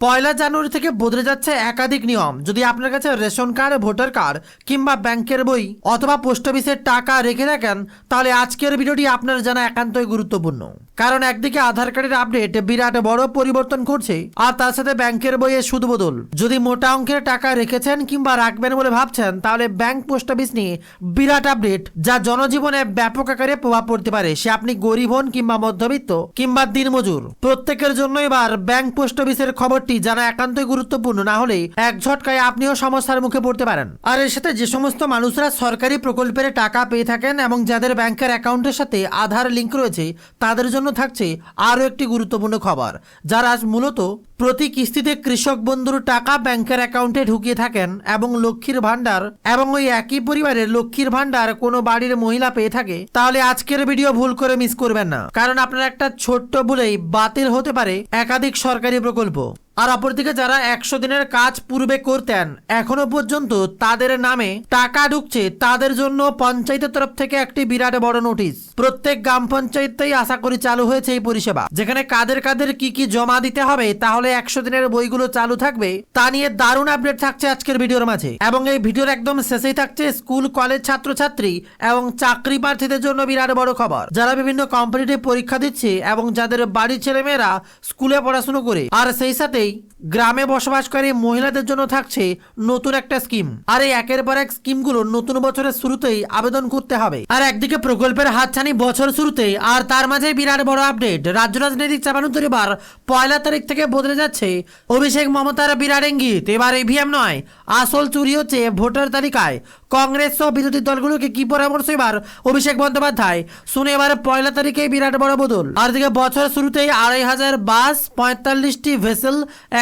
পয়লা জানুয়ারি থেকে বদলে যাচ্ছে একাধিক নিয়ম। যদি আপনার কাছে রেশন কার্ড, ভোটার কার্ড কিংবা ব্যাংকের বই অথবা পোস্ট অফিসের টাকা রেখে থাকেন, তাহলে আজকের ভিডিওটি আপনার জানা একান্তই গুরুত্বপূর্ণ। কারণ একদিকে আধার কার্ডের আপডেট বিরাট বড় পরিবর্তন করছে আর তার সাথে ব্যাংকের বইয়ে সুদ বদল যদি মোটা অঙ্কের টাকা রেখেছেন কিংবা রাখবেন বলে ভাবছেন, তাহলে ব্যাংক পোস্ট অফিস নিয়ে বিরাট আপডেট, যা জনজীবনে ব্যাপক আকারে প্রভাব পড়তে পারে। সে আপনি গরিব হন কিংবা মধ্যবিত্ত, কিংবা দিনমজুর। প্রত্যেকের জন্য এবার ব্যাংক পোস্ট অফিসের খবরটি জানা একান্তই গুরুত্বপূর্ণ, না হলে এক ঝটকায় আপনিও সমস্যার মুখে পড়তে পারেন। আর এর সাথে যে সমস্ত মানুষরা সরকারি প্রকল্পের টাকা পেয়ে থাকেন এবং যাদের ব্যাংকের অ্যাকাউন্টের সাথে আধার লিঙ্ক রয়েছে, তাদের জন্য থাকছে আরও একটি গুরুত্বপূর্ণ খবর, যারা আজ মূলত প্রতি কিস্তিতে কৃষক বন্ধুর টাকা ব্যাংকের অ্যাকাউন্টে ঢুকিয়ে থাকেন এবং লক্ষ্মীর ভাণ্ডার এবং ওই একই পরিবারের লক্ষ্মীর ভাণ্ডার কোনো বাড়ির মহিলা পেয়ে থাকে, তাহলে আজকের ভিডিও ভুল করে মিস করবেন না। কারণ আপনার একটা ছোট্ট ভুলেই বাতিল হতে পারে একাধিক সরকারি প্রকল্প। আর অপরদিকে যারা একশো দিনের কাজ পূর্বে করতেন, এখনও পর্যন্ত তাদের নামে টাকা ঢুকছে। তাদের জন্য পঞ্চায়েতের তরফ থেকে একটি বিরাট বড় নোটিশ। প্রত্যেক গ্রাম পঞ্চায়েতেই আশা করি চালু হয়েছে এই পরিষেবা। যেখানে কাদের কাদের কি কি জমা দিতে হবে, তাহলে একশো দিনের বইগুলো চালু থাকবে, তা নিয়ে দারুণ আপডেট থাকছে আজকের ভিডিওর মাঝে। এবং এই ভিডিওর একদম শেষেই থাকছে স্কুল, কলেজ ছাত্রছাত্রী এবং চাকরি প্রার্থীদের জন্য বিরাট বড় খবর। যারা বিভিন্ন কম্পিটিটিভ পরীক্ষা দিচ্ছে এবং যাদের বাড়ির ছেলেমেয়েরা স্কুলে পড়াশুনো করে, আর সেই lei. গ্রামে বসবাসকারী মহিলাদের জন্য থাকছে নতুন একটা স্কিম। আর এই একের পর এক স্কিমগুলো নতুন বছরের শুরুতেই আবেদন করতে হবে। আর একদিকে প্রকল্পের হাতছানি বছর শুরুতেই, আর তার মাঝে বিরাট বড় আপডেট। রাজ্য রাজনৈতিক চাপানুতর এবার পয়লা তারিখ থেকে বদলে যাচ্ছে অভিষেক মমতার বিরাট ইঙ্গিত। এবার ইভিএম নয়, আসল চুরি হচ্ছে ভোটার তালিকায়। কংগ্রেস সহ বিরোধী দলগুলোকে কি পরামর্শ এবার অভিষেক বন্দ্যোপাধ্যায়? শুনে এবার পয়লা তারিখে বিরাট বড় বদল। আর দিকে বছর শুরুতেই আড়াই হাজার বাস, পঁয়তাল্লিশটি ভেসেল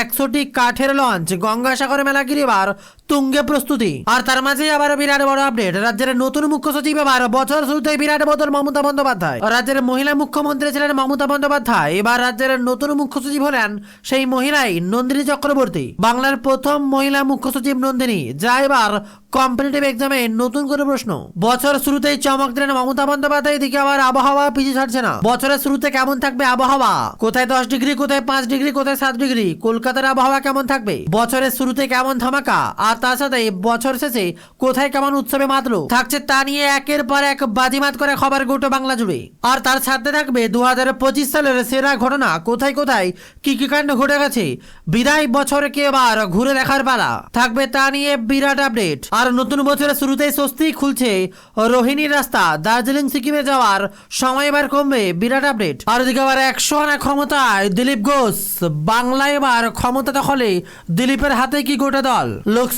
একশোটি কাঠের লঞ্চ গঙ্গাসাগর মেলা এবার তুঙ্গে প্রস্তুতি। আর তার মাঝে আবার বিরাট বড় আপডেট রাজ্যের নতুন মুখ্য সচিব এবার বছর শুরুতে বিরাট বদল মমতা বন্দ্যোপাধ্যায়। রাজ্যের মহিলা মুখ্যমন্ত্রী ছিলেন মমতা বন্দ্যোপাধ্যায়। এবার রাজ্যের নতুন মুখ্য সচিব হলেন সেই মহিলাই নন্দিনী চক্রবর্তী। বাংলার প্রথম মহিলা মুখ্য সচিব নন্দিনী। যা এবার কম্পিটিটিভ এক্সামে নতুন করে প্রশ্ন। বছর শুরুতেই চমক দিলেন মমতা বন্দ্যোপাধ্যায়। এদিকে আবার আবহাওয়া পিছু ছাড়ছে না। বছরের শুরুতে কেমন থাকবে আবহাওয়া? কোথায় দশ ডিগ্রি, কোথায় পাঁচ ডিগ্রি, কোথায় সাত ডিগ্রি? কলকাতার আবহাওয়া কেমন থাকবে? বছরের শুরুতে কেমন ধামাকা? আর তার সাথে বছর শেষে কোথায় কেমন উৎসবে মাতলো? থাকছে তা নিয়ে একের পর এক বাজিমাত করে খবর গোটো বাংলা জুড়ে। আর তার সাথে থাকবে দু হাজার পঁচিশ সালের সেরা ঘটনা, কোথায় কোথায়, কি কি কাণ্ড ঘটে গেছে, বিদায় বছরকে এবার ঘুরে দেখার পালা। থাকবে তা নিয়ে বিরাট আপডেট। আর নতুন বছরের শুরুতেই স্বস্তি খুলছে রোহিণীর রাস্তা। দার্জিলিং, সিকিমে যাওয়ার সময় এবার কমবে বিরাট আপডেট। আর ওদিকে আবার একশো আনা ক্ষমতায় দিলীপ ঘোষ। বাংলায় এবার ক্ষমতা দখলে দিলীপের হাতে কি গোটা দল?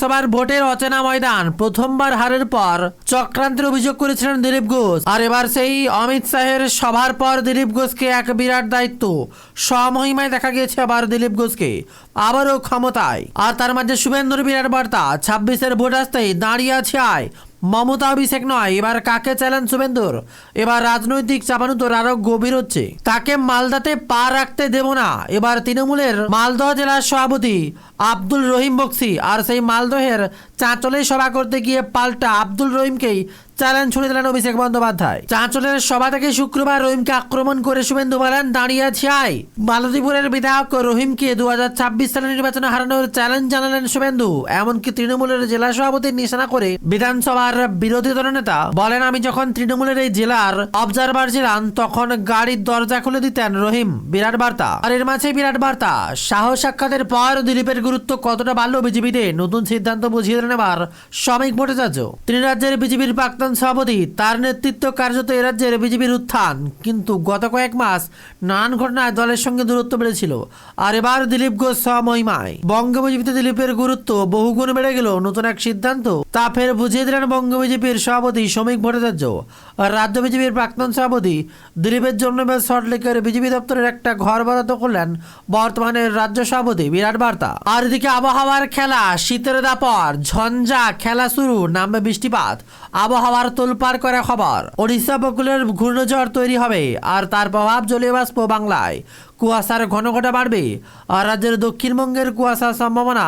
লোকসভার ভোটের অচেনা ময়দান প্রথমবার হারের পর চক্রান্তের অভিযোগ করেছিলেন দিলীপ ঘোষ। আর এবার সেই অমিত শাহের সভার পর দিলীপ ঘোষকে এক বিরাট দায়িত্ব। স্বমহিমায় দেখা গিয়েছে আবার দিলীপ ঘোষকে। আবারও ক্ষমতায়। আর তার মাঝে শুভেন্দুর বিরাট বার্তা, ছাব্বিশের ভোট আসতেই দাঁড়িয়ে আছে আয়। মমতা অভিষেক নয়, এবার কাকে চ্যালেঞ্জ শুভেন্দুর? এবার রাজনৈতিক চাপানুতর আরও গভীর হচ্ছে। তাকে মালদাতে পা রাখতে দেব না? এবার তৃণমূলের মালদহ জেলার সভাপতি আব্দুল রহিম বক্সি আর সেই মালদহের চাঁচলে সভা করতে গিয়ে পাল্টা আব্দুল রহিমকেই চ্যালেঞ্জ ছুড়ে দিলেন অভিষেক বন্দ্যোপাধ্যায়। চাঁচলের সভা থেকে শুক্রবার রহিমকে আক্রমণ করে শুভেন্দু বলেন, দাঁড়িয়ে আছে আয় মালদীপুরের বিধায়ক রহিমকে দু হাজার ছাব্বিশ সালের নির্বাচনে হারানোর চ্যালেঞ্জ জানালেন শুভেন্দু। এমনকি তৃণমূলের জেলা সভাপতির নিশানা করে বিধানসভার বিরোধী দলনেতা বলেন, আমি যখন তৃণমূলের এই জেলার অবজারভার ছিলাম, তখন গাড়ির দরজা খুলে দিতেন রহিম। বিরাট বার্তা। আর এর মাঝে বিরাট বার্তা, সাহস সাক্ষাতের পর দিলীপের গুরুত্ব কতটা বাড়লো বিজেপিতে? নতুন সিদ্ধান্ত বুঝিয়ে দিলেন এবার শ্রমিক ভট্টাচার্য। তিনি রাজ্যের বিজেপির প্রাক্তন সভাপতি, তার নেতৃত্ব কার্যত এ রাজ্যের বিজেপির উত্থান। কিন্তু গত কয়েক মাস নানান ঘটনায় দলের সঙ্গে দূরত্ব বেড়েছিল। আর এবার দিলীপ ঘোষ স্বমহিমায় বঙ্গ বিজেপিতে দিলীপের গুরুত্ব বহুগুণ বেড়ে গেল নতুন এক সিদ্ধান্ত তা ফের বুঝিয়ে দিলেন বঙ্গ বিজেপির সভাপতি শ্রমিক ভট্টাচার্য। রাজ্য বিজেপির প্রাক্তন সভাপতি দিলীপের জন্য সল্টলেকের বিজেপি দপ্তরের একটা ঘর বরাদ্দ করলেন বর্তমানে রাজ্য সভাপতি বিরাট বার্তা। আর এদিকে আবহাওয়ার খেলা, শীতের দাপর, ঝঞ্ঝা, খেলা শুরু, নামবে বৃষ্টিপাত। আবহাওয়ার তোলপাড় করে খবর। ওড়িশা উপকূলের ঘূর্ণঝড় তৈরি হবে, আর তার প্রভাব জলীয় বাষ্প বাংলায়। কুয়াশার ঘনঘটা বাড়বে আর রাজ্যের দক্ষিণবঙ্গের কুয়াশার সম্ভাবনা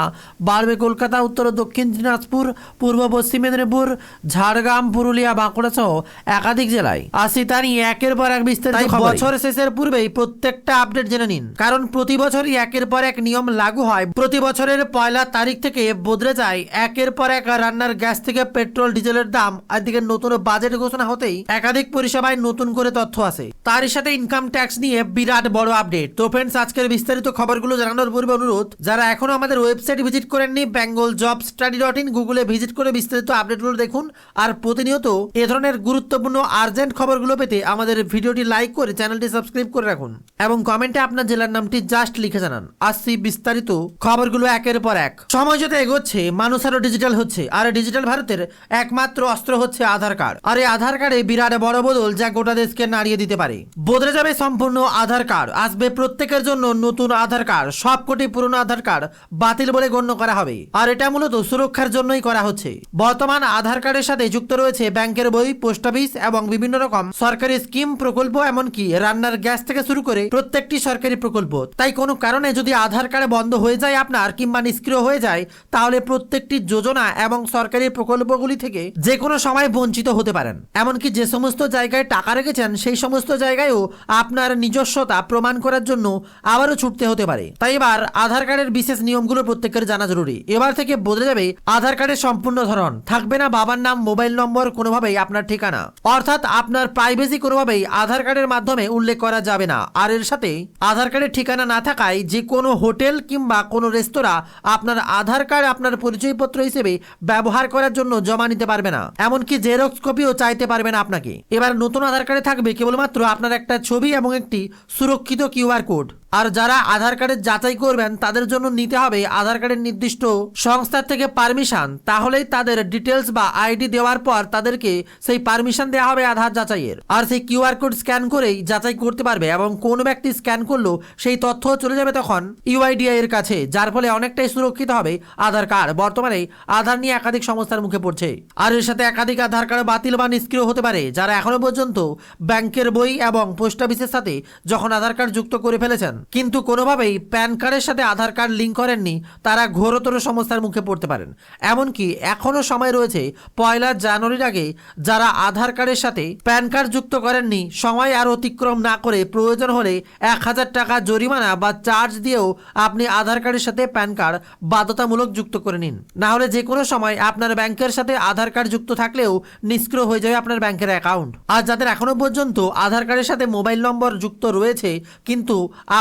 বাড়বে কলকাতা উত্তর ও দক্ষিণ দিনাজপুর পূর্ব পশ্চিম মেদিনীপুর ঝাড়গ্রাম পুরুলিয়া বাঁকুড়া সহ একাধিক জেলায়। আসি তা নিয়ে একের পর এক বিস্তারিত বছর শেষের পূর্বেই প্রত্যেকটা আপডেট জেনে নিন। কারণ প্রতি বছরই একের পর এক নিয়ম লাগু হয়। প্রতি বছরের পয়লা তারিখ থেকে বদলে যায়। একের পর এক রান্নার গ্যাস থেকে পেট্রোল ডিজেলের দাম। আর দিকে নতুন বাজেট ঘোষণা হতেই একাধিক পরিষেবায় নতুন করে তথ্য আসে। তারই সাথে ইনকাম ট্যাক্স নিয়ে বিরাট বড় আপডেট তো ফ্রেন্ডস আজকের বিস্তারিত খবরগুলো জানানোর পূর্বে অনুরোধ, যারা এখনও আমাদের ওয়েবসাইট ভিজিট করেননি Bengal job study dot in গুগলে ভিজিট করে বিস্তারিত আপডেটগুলো দেখুন। আর প্রতিনিয়ত এ ধরনের গুরুত্বপূর্ণ আর্জেন্ট খবরগুলো পেতে আমাদের ভিডিওটি লাইক করে চ্যানেলটি সাবস্ক্রাইব করে রাখুন। এবং কমেন্টে আপনার জেলার নামটি জাস্ট লিখে জানান। আসছি বিস্তারিত খবরগুলো একের পর এক। সময় যত এগোচ্ছে, মানুষ আরও ডিজিটাল হচ্ছে। আর ডিজিটাল ভারতের একমাত্র অস্ত্র হচ্ছে আধার কার্ড আর এই আধার কার্ডে বিরাট বড় বদল যা গোটা দেশকে নাড়িয়ে দিতে পারে। বদলে যাবে সম্পূর্ণ আধার কার্ড আসবে প্রত্যেকের জন্য নতুন আধার কার্ড, সবকটি পুরনো আধার কার্ড বাতিল বলে গণ্য করা হবে। আর এটা মূলত সুরক্ষার জন্যই করা হচ্ছে। বর্তমান আধার কার্ডের সাথে যুক্ত রয়েছে ব্যাংকের বই, পোস্ট অফিস এবং বিভিন্ন রকম সরকারি স্কিম, প্রকল্প, এমনকি রান্নার গ্যাস থেকে শুরু করে প্রত্যেকটি সরকারি প্রকল্প। তাই কোনো কারণে যদি আধার কার্ড বন্ধ হয়ে যায় আপনার কিংবা নিষ্ক্রিয় হয়ে যায়, তাহলে প্রত্যেকটি যোজনা এবং সরকারি প্রকল্পগুলি থেকে যে কোনো সময় বঞ্চিত হতে পারেন। এমনকি যে সমস্ত জায়গায় টাকা রেখেছেন, সেই সমস্ত জায়গায়ও আপনার নিজস্বতা প্রমাণ করার জন্য আবারও ছুটতে হতে পারে। তাই এবার আধার কার্ডের বিশেষ নিয়মগুলো প্রত্যেকের জানা জরুরি। এবার থেকে বদলে যাবে আধার কার্ডের সম্পূর্ণ ধরন। থাকবে না বাবার নাম, মোবাইল নম্বর, কোনোভাবেই আপনার ঠিকানা। অর্থাৎ আপনার প্রাইভেসি কোনোভাবেই আধার কার্ডের মাধ্যমে উল্লেখ করা যাবে না। আর এর সাথে আধার কার্ডের ঠিকানা না থাকায় যে কোনো হোটেল কিংবা কোনো রেস্তোরাঁ আপনার আধার কার্ড আপনার পরিচয়পত্র হিসেবে ব্যবহার করার জন্য জমা নিতে পারবে না। এমনকি জেরক্স কপিও চাইতে পারবে না আপনাকে। এবার নতুন আধার কার্ডে থাকবে কেবলমাত্র আপনার একটা ছবি এবং একটি সুরক্ষিত কিউআর কোড। আর যারা আধার কার্ডের যাচাই করবেন, তাদের জন্য নিতে হবে আধার কার্ডের নির্দিষ্ট সংস্থার থেকে পারমিশন। তাহলেই তাদের ডিটেলস বা আইডি দেওয়ার পর তাদেরকে সেই পারমিশন দেওয়া হবে আধার যাচাইয়ের। আর সেই কিউআর কোড স্ক্যান করেই যাচাই করতে পারবে এবং কোন ব্যক্তি স্ক্যান করল, সেই তথ্য চলে যাবে তখন ইউআইডিআই এর কাছে, যার ফলে অনেকটাই সুরক্ষিত হবে আধার কার্ড। বর্তমানে আধার নিয়ে একাধিক সমস্যার মুখে পড়ছে। আর এর সাথে একাধিক আধার কার্ড বাতিল বা নিষ্ক্রিয় হতে পারে, যারা এখনও পর্যন্ত ব্যাংকের বই এবং পোস্ট অফিসের সাথে যখন আধার কার্ড যুক্ত করে ফেলেছেন। কিন্তু কোনোভাবেই প্যান কার্ডের সাথে আধার কার্ড লিঙ্ক করেননি, তারা ঘোরতর সমস্যার মুখে পড়তে পারেন। এমনকি এখনও সময় রয়েছে, পয়লা জানুয়ারির আগে যারা আধার কার্ডের সাথে প্যান কার্ড যুক্ত করেননি, সময় আর অতিক্রম না করে প্রয়োজন হলে এক হাজার টাকা জরিমানা বা চার্জ দিয়েও আপনি আধার কার্ডের সাথে প্যান কার্ড বাধ্যতামূলক যুক্ত করে নিন। না হলে যে কোনো সময় আপনার ব্যাংকের সাথে আধার কার্ড যুক্ত থাকলেও নিষ্ক্রিয় হয়ে যাবে আপনার ব্যাংকের অ্যাকাউন্ট। আর যাদের এখনও পর্যন্ত আধার কার্ডের সাথে মোবাইল নম্বর যুক্ত রয়েছে, কিন্তু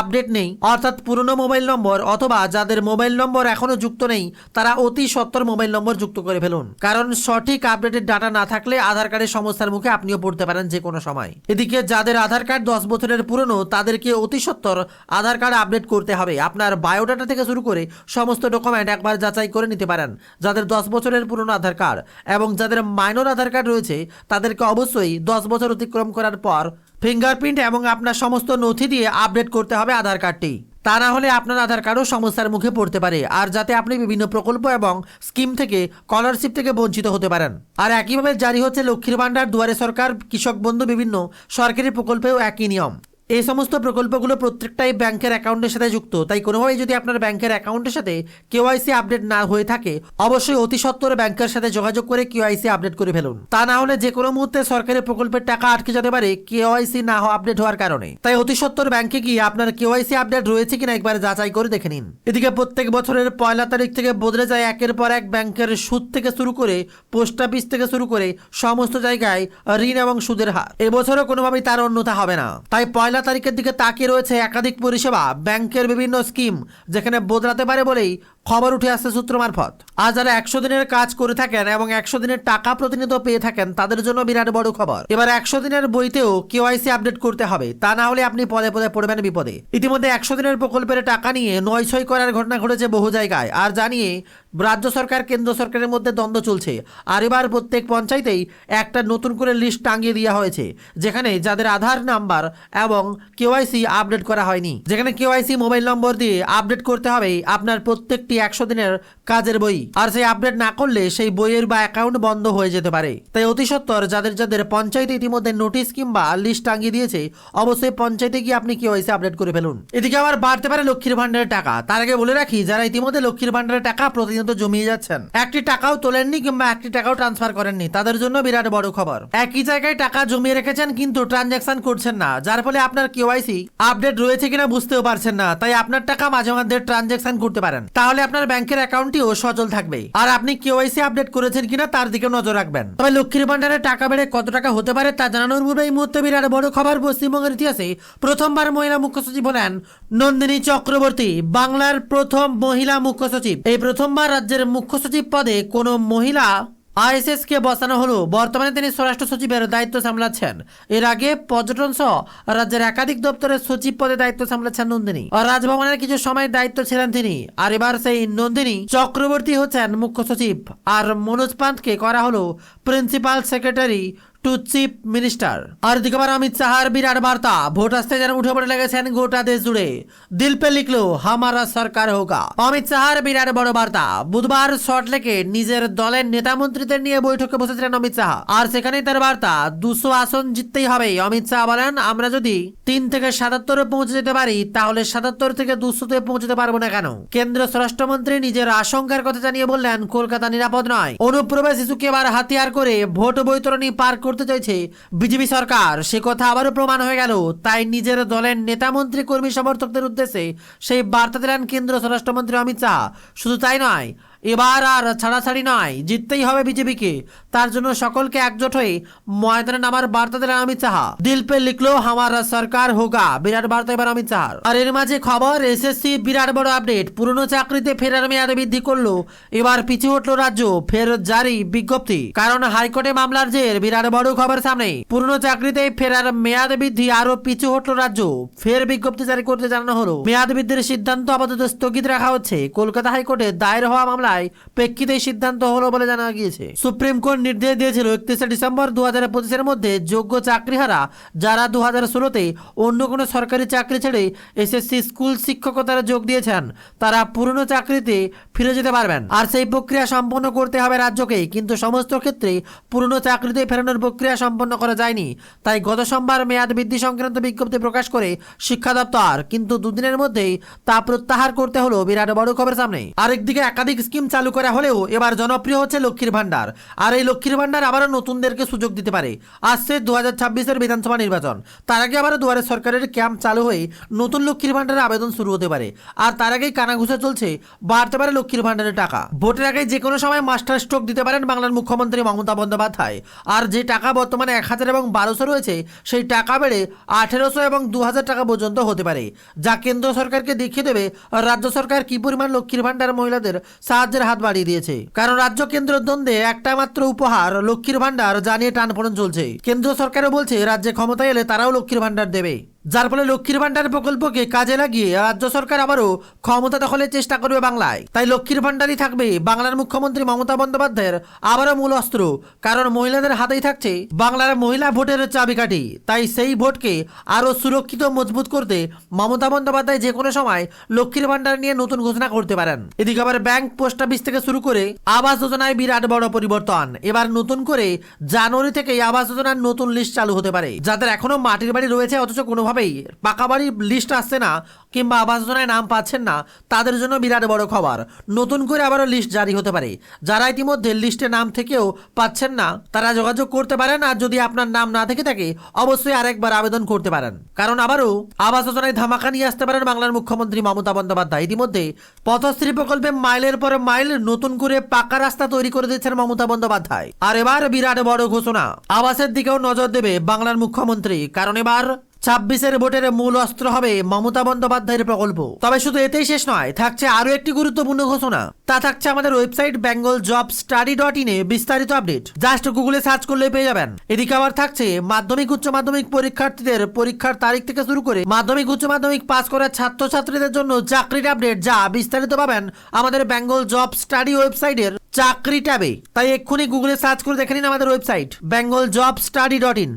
আপডেট নেই। অর্থাৎ পুরনো মোবাইল নম্বর অথবা যাদের মোবাইল নম্বর এখনও যুক্ত নেই, তারা অতি সত্তর মোবাইল নম্বর যুক্ত করে ফেলুন। কারণ সঠিক আপডেটেড ডাটা না থাকলে আধার কার্ডের সমস্যার মুখে আপনিও পড়তে পারেন যে কোনো সময়। এদিকে যাদের আধার কার্ড দশ বছরের পুরনো, তাদেরকে অতি সত্তর আধার কার্ড আপডেট করতে হবে। আপনার বায়োডাটা থেকে শুরু করে সমস্ত ডকুমেন্ট একবার যাচাই করে নিতে পারেন যাদের দশ বছরের পুরনো আধার কার্ড এবং যাদের মাইনর আধার কার্ড রয়েছে, তাদেরকে অবশ্যই দশ বছর অতিক্রম করার পর ফিঙ্গারপ্রিন্ট এবং আপনার সমস্ত নথি দিয়ে আপডেট করতে হবে আধার কার্ডটি। তা না হলে আপনার আধার কার্ডও সমস্যার মুখে পড়তে পারে, আর যাতে আপনি বিভিন্ন প্রকল্প এবং স্কিম থেকে, স্কলারশিপ থেকে বঞ্চিত হতে পারেন। আর একইভাবে জারি হচ্ছে লক্ষ্মীর ভাণ্ডার, দুয়ারে সরকার, কৃষক বন্ধু, বিভিন্ন সরকারি প্রকল্পেও একই নিয়ম। এই সমস্ত প্রকল্পগুলো প্রত্যেকটাই ব্যাংকের অ্যাকাউন্টের সাথে যুক্ত। তাই কোনোভাবেই যদি আপনার ব্যাংকের অ্যাকাউন্টের সাথে কেওয়াইসি আপডেট না হয়ে থাকে, অবশ্যই অতি সত্বরে ব্যাংকের সাথে যোগাযোগ করে কেওয়াইসি আপডেট করে ফেলুন। তা না হলে যে কোনো মুহূর্তে সরকারি প্রকল্পের টাকা আটকে যেতে পারে কেওয়াইসি না হওয়া আপডেট হওয়ার কারণে। তাই অতি সত্বর ব্যাংকে গিয়ে আপনার কেওয়াইসি আপডেট রয়েছে কিনা একবার যাচাই করে দেখে নিন। এদিকে প্রত্যেক বছরের পয়লা তারিখ থেকে বদলে যায় একের পর এক ব্যাংকের সুদ থেকে শুরু করে পোস্ট অফিস থেকে শুরু করে সমস্ত জায়গায় ঋণ এবং সুদের হার। এবছরও কোনোভাবেই তার অন্যতা হবে না। তাই পয়লা তারিখের দিকে তাকিয়ে রয়েছে একাধিক পরিষেবা ব্যাংকের বিভিন্ন স্কিম যেখানে বদলাতে পারে বলেই খবর উঠে আসছে সূত্র মারফত। আর যারা একশো দিনের কাজ করে থাকেন এবং একশো দিনের টাকা প্রতিনিয়ত পেয়ে থাকেন, তাদের জন্য বিরাট বড় খবর। এবার একশো দিনের বইতেও কেওয়াইসি আপডেট করতে হবে, তা না হলে আপনি পদে পদে পড়বেন বিপদে। ইতিমধ্যে একশো দিনের প্রকল্পের টাকা নিয়ে নয় ছয় করার ঘটনা ঘটেছে বহু জায়গায়। আর জানিয়ে, রাজ্য সরকার, কেন্দ্র সরকারের মধ্যে দ্বন্দ্ব চলছে। আর এবার প্রত্যেক পঞ্চায়েতেই একটা নতুন করে লিস্ট টাঙিয়ে দেওয়া হয়েছে, যেখানে যাদের আধার নাম্বার এবং কেওয়াইসি আপডেট করা হয়নি। যেখানে কেওয়াইসি মোবাইল নম্বর দিয়ে আপডেট করতে হবে আপনার প্রত্যেকটি একশো দিনের কাজের বই। আর সেই আপডেট না করলে সেই বইয়ের বা অ্যাকাউন্ট বন্ধ হয়ে যেতে পারে। তাই অতি সত্বর যাদের যাদের পঞ্চায়েতে ইতিমধ্যে নোটিশ কিংবা লিস্ট টাঙিয়ে দিয়েছে, অবশ্যই পঞ্চায়েতে গিয়ে আপনি কেওয়াইসি আপডেট করে ফেলুন। এদিকে আবার বাড়তে পারে লক্ষ্মীর ভান্ডারের টাকা। তার আগে বলে রাখি, যারা ইতিমধ্যে লক্ষ্মীর ভান্ডারের টাকা প্রতিনিয়ত জমিয়ে যাচ্ছেন, একটি টাকাও তোলেননি কিংবা একটি টাকাও ট্রান্সফার করেননি, তাদের জন্য বিরাট বড় খবর। একই জায়গায় টাকা জমিয়ে রেখেছেন কিন্তু ট্রানজাকশন করছেন না, যার ফলে আপনার কেওয়াইসি আপডেট রয়েছে কিনা বুঝতেও পারছেন না, তাই আপনার টাকা মাঝে মাঝে ট্রানজাকশন করতে পারেন। তাহলে আপনার ব্যাংকের অ্যাকাউন্টটিও সচল থাকবে আর আপনি কেওয়াইসি আপডেট করেছেন কিনা তার দিকে নজর রাখবেন। তবে লক্ষ্মীর ভান্ডারে টাকা বেড়ে কত টাকা হতে পারে তা জানানোর পূর্বে এই মুহূর্তে বিরাট বড় খবর পশ্চিমবঙ্গের ইতিহাসে প্রথমবার মহিলা মুখ্য সচিব হলেন নন্দিনী চক্রবর্তী, বাংলার প্রথম মহিলা মুখ্য সচিব। এই প্রথমবার রাজ্যের মুখ্য সচিব পদে কোনো মহিলা আইএসএস কে বসানো হলো। বর্তমানে তিনি স্বরাষ্ট্র সচিবের দায়িত্ব সামলাচ্ছেন। এর আগে পর্যটন সহ রাজ্যের একাধিক দপ্তরের সচিব পদে দায়িত্ব সামলাচ্ছেন নন্দিনী। রাজভবনের কিছু সময় দায়িত্ব ছিলেন তিনি। আর এবার সেই নন্দিনী চক্রবর্তী হচ্ছেন মুখ্য সচিব। আর মনোজ পান্তকে করা হলো principal secretary to chief minister. আর দিকে আবার অমিত শাহর বিরাট বার্তা। ভোট আসতে যেন উঠে পড়ে লেগেছেন গোটা দেশ জুড়ে। দিল পে লিখলো হামারা সরকার হোগা। অমিত শাহর বিরাট বড় বার্তা। বুধবার সল্টলেকে নিজের দলের নেতা মন্ত্রীদের নিয়ে বৈঠকে বসেছিলেন অমিত শাহ। আর সেখানেই তার বার্তা, দুশো আসন জিততেই হবে। অমিত শাহ বলেন, আমরা যদি তিন থেকে সাতাত্তরে পৌঁছে যেতে পারি, তাহলে সাতাত্তর থেকে দুশোতে পৌঁছতে পারব না কেন? কেন্দ্র স্বরাষ্ট্রমন্ত্রী নিজের আশঙ্কার কথা জানিয়ে বললেন, কলকাতা নিরাপদ নয়। অনুপ্রবেশ শিশুকে এবার হাতিয়ার করে ভোট বৈতরণী পার করতে চাইছে বিজেপি সরকার। সে কথা আবারও প্রমাণ হয়ে গেল। তাই নিজের দলের নেতা মন্ত্রী, কর্মী, সমর্থকদের উদ্দেশ্যে সেই বার্তা দিলেন কেন্দ্র স্বরাষ্ট্রমন্ত্রী অমিত শাহ। শুধু তাই নয় এবার আর ছাড়াছাড়ি নয় জিততেই হবে বিজেপিকে। তার জন্য সকলকে একজোট হয়ে ময়দানে নামার বার্তা দিলেন অমিত শাহ। দিল পে লিখলো, হামারা সরকার হোগা। বিরাট বার্তা এবার অমিত শাহ আর এর মাঝে খবর এসএসসি বিরাট বড় আপডেট পুরনো চাকরিতে ফেরার মেয়াদ বৃদ্ধি করল। এবার পিছু উঠল রাজ্য, ফের জারি বিজ্ঞপ্তি। কারণ হাইকোর্টে মামলার জের, বিরাট বড় খবর সামনে। পুরনো চাকরিতে ফেরার মেয়াদ বৃদ্ধি আরও পিছু হটলো রাজ্য। ফের বিজ্ঞপ্তি জারি করতে জানানো হলো। মেয়াদ বৃদ্ধির সিদ্ধান্ত আপাতত স্থগিত রাখা হচ্ছে। কলকাতা হাইকোর্টে দায়ের হওয়া মামলায় প্রেক্ষিতে সিদ্ধান্ত হলো বলে জানা গিয়েছে। সুপ্রিম কোর্ট নির্দেশ দিয়েছিল একত্রিশে ডিসেম্বর দু হাজার পঁচিশের মধ্যে যোগ্য চাকরিহারা যারা দু হাজার ষোলোতে অন্য কোনো সরকারি চাকরি ছেড়ে এসএসসি স্কুল শিক্ষকতার যোগ দিয়েছেন, তারা পুরনো চাকরিতে ফিরে যেতে পারবেন। আর সেই প্রক্রিয়া সম্পন্ন করতে হবে রাজ্যকে কিন্তু সমস্ত ক্ষেত্রে পুরনো চাকরিতে ফেরানোর প্রক্রিয়া সম্পন্ন করা যায়নি। তাই গত সোমবার মেয়াদ বৃদ্ধি সংক্রান্ত বিজ্ঞপ্তি প্রকাশ করে শিক্ষা দপ্তর, কিন্তু দুদিনের মধ্যেই তা প্রত্যাহার করতে হলো বিরাট বড় খবর সামনে। আরেকদিকে একাধিক স্কিম চালু করা হলেও এবার জনপ্রিয় হচ্ছে লক্ষ্মীর ভান্ডার আর এই লক্ষ্মীর ভান্ডার আবারও নতুনদেরকে সুযোগ দিতে পারে। আসছে দু হাজার ছাব্বিশের বিধানসভা নির্বাচন। তার আগে আবারও দুয়ারে সরকারের ক্যাম্প চালু হয়ে নতুন লক্ষ্মীর ভান্ডারের আবেদন শুরু হতে পারে। আর তার আগেই কানাঘুষা চলছে বাড়তে পারে লক্ষ্মীর ভান্ডারের টাকা। ভোটের আগে যে কোনো সময় মাস্টার স্ট্রোক দিতে পারেন বাংলার মুখ্যমন্ত্রী মমতা বন্দ্যোপাধ্যায়। আর যে টাকা বর্তমানে এক হাজার এবং বারোশো রয়েছে, সেই টাকা বেড়ে আঠেরোশো এবং দু হাজার টাকা পর্যন্ত হতে পারে। যা কেন্দ্র সরকারকে দেখিয়ে দেবে, রাজ্য সরকার কি পরিমাণ লক্ষ্মীর ভান্ডার মহিলাদের সাহায্যের হাত বাড়িয়ে দিয়েছে। কারণ রাজ্য কেন্দ্র দ্বন্দ্বে একটা মাত্র উপহার লক্ষ্মীর ভান্ডার জানিয়ে টানপড়ন চলছে। কেন্দ্র সরকারও বলছে, রাজ্যে ক্ষমতায় এলে তারাও লক্ষ্মীর ভান্ডার দেবে। যার ফলে লক্ষ্মীর ভান্ডার প্রকল্পকে কাজে লাগিয়ে রাজ্য সরকার আবারও ক্ষমতা দখলের চেষ্টা করবে বাংলায়। তাই লক্ষ্মীর ভান্ডারই থাকবে বাংলার মুখ্যমন্ত্রী মমতা বন্দ্যোপাধ্যায়ের আবারও মূল অস্ত্র, কারণ মহিলাদের হাতেই থাকছে বাংলার মহিলা ভোটের চাবিকাঠি। তাই সেই ভোটকে আরও সুরক্ষিত মজবুত করতে মমতা বন্দ্যোপাধ্যায় যে কোনো সময় লক্ষ্মীর ভান্ডার নিয়ে নতুন ঘোষণা করতে পারেন। এদিকে আবার ব্যাংক, পোস্ট অফিস থেকে শুরু করে আবাস যোজনায় বিরাট বড় পরিবর্তন। এবার নতুন করে জানুয়ারি থেকে আবাস যোজনার নতুন লিস্ট চালু হতে পারে, যাদের এখনও মাটির বাড়ি রয়েছে, অথচ কোনোভাবেই পাকা বাড়ির লিস্ট আসছে না, কিংবা আবাস যোজনায় নাম পাচ্ছেন না, তাদের জন্য বিরাট বড় খবর। নতুন করে আবারও লিস্ট জারি হতে পারে। যারা ইতিমধ্যে লিস্টে নাম থেকেও পাচ্ছেন না, তারা যোগাযোগ করতে পারেন, আর যদি আপনার নাম না থেকে থাকে, অবশ্যই আরেকবার আবেদন করতে পারেন। কারণ আবারও আবাস যোজনায় ধামাকা নিয়ে আসতে পারেন বাংলার মুখ্যমন্ত্রী মমতা বন্দ্যোপাধ্যায়। ইতিমধ্যে পথশ্রী প্রকল্পে মাইলের পর মাইল নতুন করে পাকা রাস্তা তৈরি করে দিচ্ছেন মমতা বন্দ্যোপাধ্যায়। আর এবার বিরাট বড় ঘোষণা। আবাসের দিকেও নজর দেবে বাংলার মুখ্যমন্ত্রী। কারণ এবার ছাব্বিশের ভোটের মূল অস্ত্র হবে মমতা বন্দ্যোপাধ্যায়ের প্রকল্প। তবে শুধু এতেই শেষ নয়, থাকছে আরও একটি গুরুত্বপূর্ণ ঘোষণা। তা থাকছে আমাদের website Bengal job study dot ইনে বিস্তারিত আপডেট। জাস্ট গুগলে সার্চ করলে পেয়ে যাবেন। এদিকে আবার থাকছে মাধ্যমিক, উচ্চ মাধ্যমিক পরীক্ষার্থীদের পরীক্ষার তারিখ থেকে শুরু করে মাধ্যমিক, উচ্চ মাধ্যমিক পাস করা ছাত্রছাত্রীদের জন্য চাকরির আপডেট যা বিস্তারিত পাবেন আমাদের বেঙ্গল জব স্টাডি ওয়েবসাইটের চাকরি ট্যাবে। তাই এক্ষুনি গুগলে সার্চ করে দেখে নিন আমাদের website Bengal job study dot in